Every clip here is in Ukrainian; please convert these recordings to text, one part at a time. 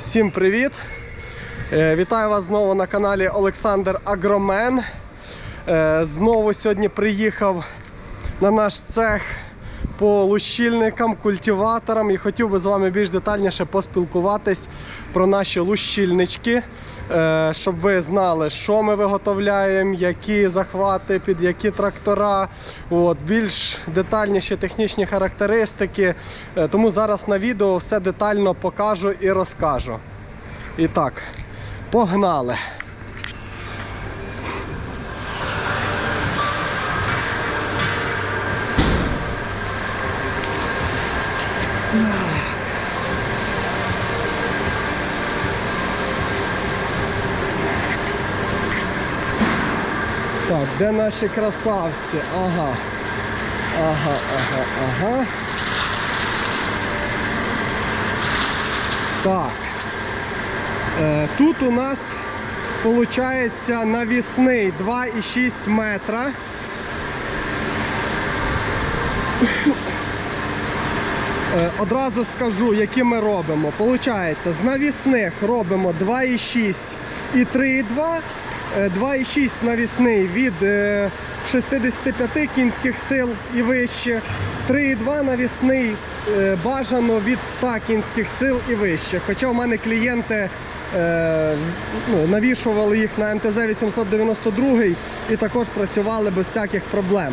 Всім привіт! Е, Вітаю вас знову на каналі Олександр Агромен. Е, Знову сьогодні приїхав на наш цех по лущильникам, культиваторам і хотів би з вами більш детальніше поспілкуватись про наші лущильнички, щоб ви знали, що ми виготовляємо, які захвати, під які трактора, от, більш детальніші технічні характеристики. Е, Тому зараз на відео все детально покажу і розкажу. І так, погнали! Так, де наші красавці? Ага. Ага, ага, ага. Так. Е, тут у нас виходить навісний 2,6 метра. Е, Одразу скажу, які ми робимо. Получається, з навісних робимо 2,6 і 3,2. Е, 2,6 навісний від е, 65 кінських сил і вище. 3,2 навісний е, бажано від 100 кінських сил і вище. Хоча в мене клієнти е, ну, навішували їх на МТЗ 892 і також працювали без всяких проблем.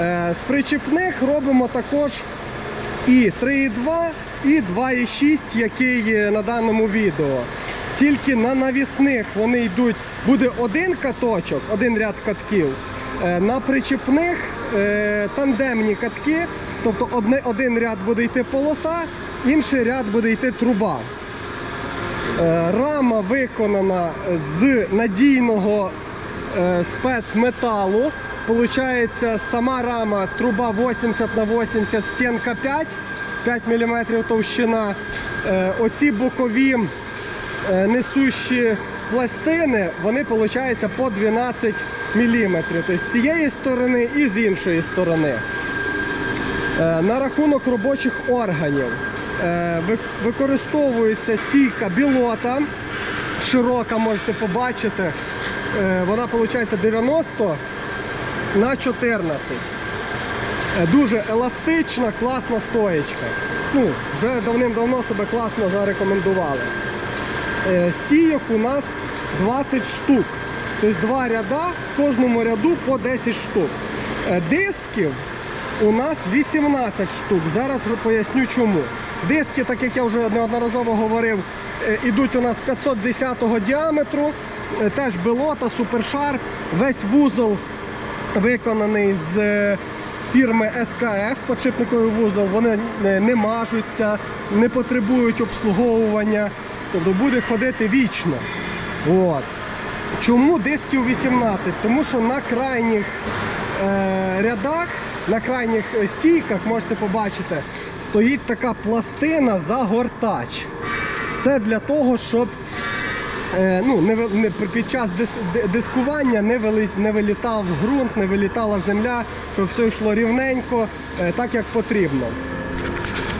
Е, З причіпних робимо також і 3,2, і 2,6, який на даному відео. Тільки на навісних вони йдуть, буде один каточок, один ряд катків. Е, На причіпних е, тандемні катки, тобто одне, один ряд буде йти полоса, інший ряд буде йти труба. Е, Рама виконана з надійного спецметалу. Получається, сама рама труба 80 на 80, стінка 5, 5 мм товщина. Оці бокові несущі пластини, вони виходить по 12 мм. Тобто з цієї сторони і з іншої сторони. Е, На рахунок робочих органів е, використовується стійка білота, широка можете побачити. Е, Вона виходить 90 на 14. Е, Дуже еластична, класна стоєчка. Ну, вже давним-давно себе класно зарекомендували. Е, Стійок у нас 20 штук. Тобто два ряда, в кожному ряду по 10 штук. Е, Дисків у нас 18 штук. Зараз поясню чому. Диски, так як я вже неодноразово говорив, е, ідуть у нас 510 діаметру, теж белота, супершар. Весь вузол виконаний з фірми СКФ, подшипниковий вузол. Вони не мажуться, не потребують обслуговування, тобто буде ходити вічно. От. Чому дисків 18? Тому що на крайніх е, рядах, на крайніх е, стійках, можете побачити, стоїть така пластина загортач. Це для того, щоб е, ну, не, не, під час дис, дискування не, вили, не вилітав ґрунт, не вилітала земля, щоб все йшло рівненько, е, так як потрібно.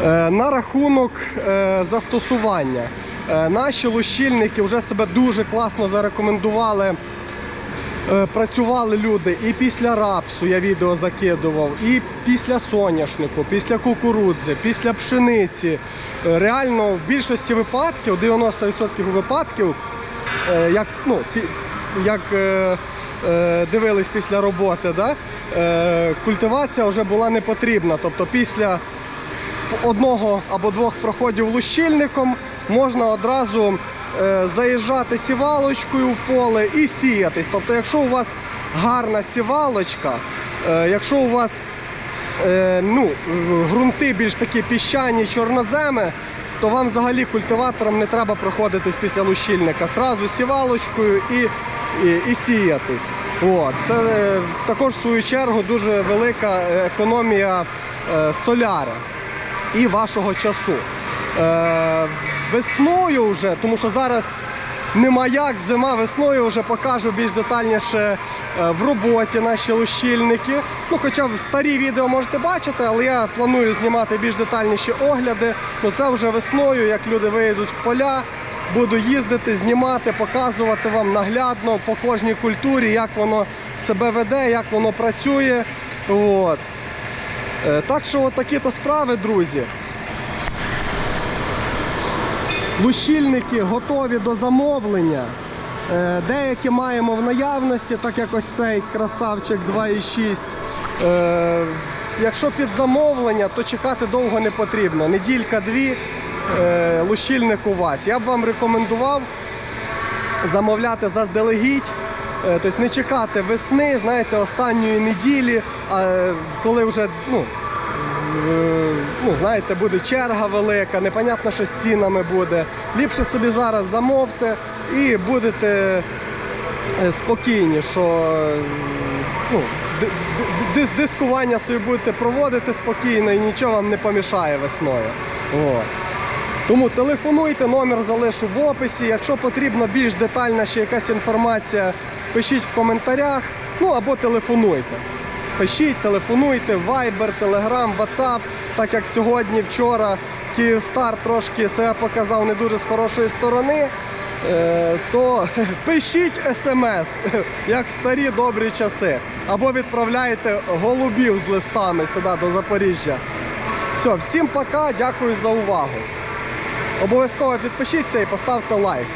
Е, На рахунок е, застосування. Е, Наші лущильники вже себе дуже класно зарекомендували. Е, Працювали люди і після рапсу я відео закидував, і після соняшнику, після кукурудзи, після пшениці. Е, Реально в більшості випадків, 90% випадків, як, ну, як е, е, дивились після роботи, да? е, культивація вже була не потрібна. Тобто після одного або двох проходів лущильником можна одразу е, заїжджати сівалочкою в поле і сіятись. Тобто, якщо у вас гарна сівалочка, е, якщо у вас е, ну, ґрунти більш такі піщані, чорноземи, то вам взагалі культиватором не треба проходитись після лущильника. Сразу сівалочкою і, і, і сіятись. От. Це також в свою чергу дуже велика економія соляри і вашого часу. Весною вже, тому що зараз нема як, зима весною вже покажу більш детальніше е, в роботі наші лущильники. Ну, хоча старі відео можете бачити, але я планую знімати більш детальніші огляди. Ну, це вже весною, як люди вийдуть в поля, буду їздити, знімати, показувати вам наглядно по кожній культурі, як воно себе веде, як воно працює. От. Е, Так що от такі то справи, друзі. Лущильники готові до замовлення. Е, Деякі маємо в наявності, так як ось цей красавчик 2,6. Е, Якщо під замовлення, то чекати довго не потрібно. Неділька-дві е, лущильник у вас. Я б вам рекомендував замовляти заздалегідь. Тобто не чекати весни, знаєте, останньої неділі, коли вже ну, ну, знаєте, буде черга велика, непонятно, що з цінами буде. Ліпше собі зараз замовте і будете е, спокійні, що е, ну, ди- ди- ди- дискування собі будете проводити спокійно і нічого вам не помішає весною. От. Тому телефонуйте, номер залишу в описі. Якщо потрібно більш детальна ще якась інформація, пишіть в коментарях, ну або телефонуйте. Пишіть, телефонуйте, Viber, Telegram, WhatsApp. Так як сьогодні, вчора Київстар трошки себе показав не дуже з хорошої сторони, е, то пишіть смс, як в старі добрі часи. Або відправляйте голубів з листами сюди до Запоріжжя. Все, всім пока, дякую за увагу. Обов'язково підпишіться і поставте лайк.